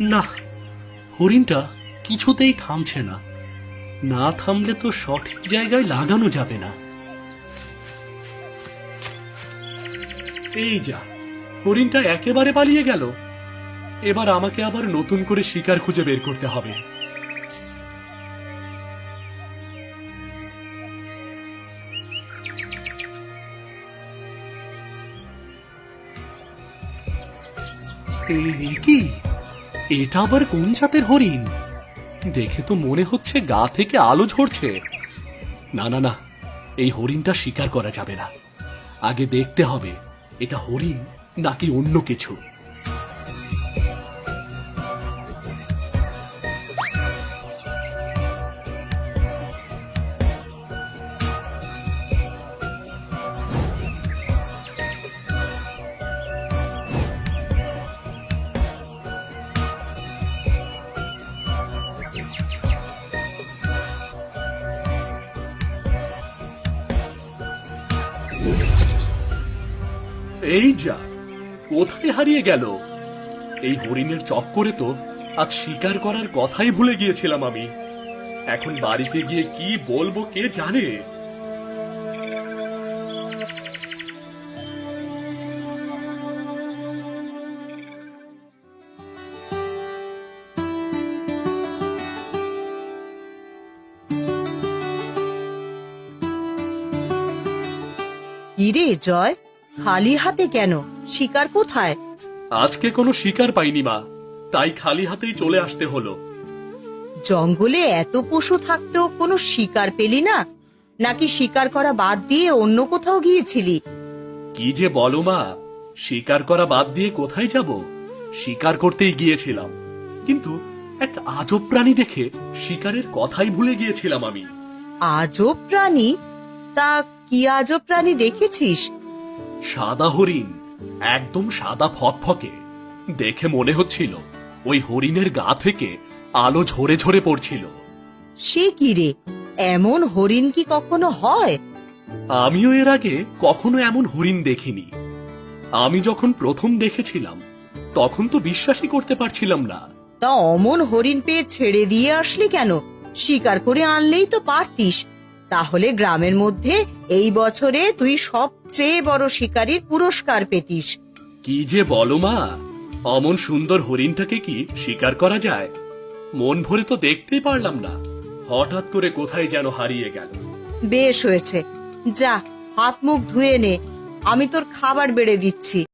না। হরিণটা কিছুতেই থামছে না। না থামলে তো সঠিক জায়গায় লাগানো যাবে না। এই যা, হরিণটা একেবারে পালিয়ে গেল। এবার আমাকে আবার নতুন করে শিকার খুঁজে বের করতে হবে। কি? এটা আবার কোন জাতের হরিণ? দেখে তো মনে হচ্ছে গা থেকে আলো ঝরছে। না না না, এই হরিণটা শিকার করা যাবে না। আগে দেখতে হবে, এটা হরিণ নাকি অন্য কিছু। এই যা, কোথায় হারিয়ে গেল? এই হরিণের চক্করে তো আজ শিকার করার কথাই ভুলে গিয়েছিলাম আমি। এখন বাড়িতে গিয়ে কি বলব কে জানে? কিরে জয়। খালি হাতে কেন? শিকার কোথায়? আজকে কোনো শিকার পাইনি মা। তাই খালি হাতেই চলে আসতে হলো। জঙ্গলে এত পশু থাকতেও কোনো শিকার পেলি না? নাকি শিকার করা বাদ দিয়ে অন্য কোথাও গিয়েছিলি? কি যে বলো মা। শিকার করা বাদ দিয়ে কোথায় যাব? শিকার করতেই গিয়েছিলাম। কিন্তু এক আজব প্রাণী দেখে শিকারের কথাই ভুলে গিয়েছিলাম আমি। আজব প্রাণী? তা কি আজব প্রাণী দেখেছিস? সাদা হরিণ একদম সাদা ফকফকে। দেখে মনে হচ্ছিল ওই হরিণের গা থেকে আলো ঝরে ঝরে পড়ছিল। সে কি রে? এমন হরিণ কি কখনো হয়? আমিও এর আগে কখনো এমন হরিণ দেখিনি। আমি যখন প্রথম দেখেছিলাম তখন তো বিশ্বাসই করতে পারছিলাম না। তা অমন হরিণ পেয়ে ছেড়ে দিয়ে আসলি কেন? শিকার করে আনলেই তো পারতিস। তাহলে গ্রামের মধ্যে এই বছরে তুই সবচেয়ে বড় শিকারীর পুরস্কার পেতিস। কি যে বলো মা অমন সুন্দর হরিণটাকে কি শিকার করা যায়? মন ভরে তো দেখতেই পারলাম না হঠাৎ করে কোথায় যেন হারিয়ে গেল। বেশ হয়েছে। যা হাত মুখ ধুয়ে নে আমি তোর খাবার বেড়ে দিচ্ছি।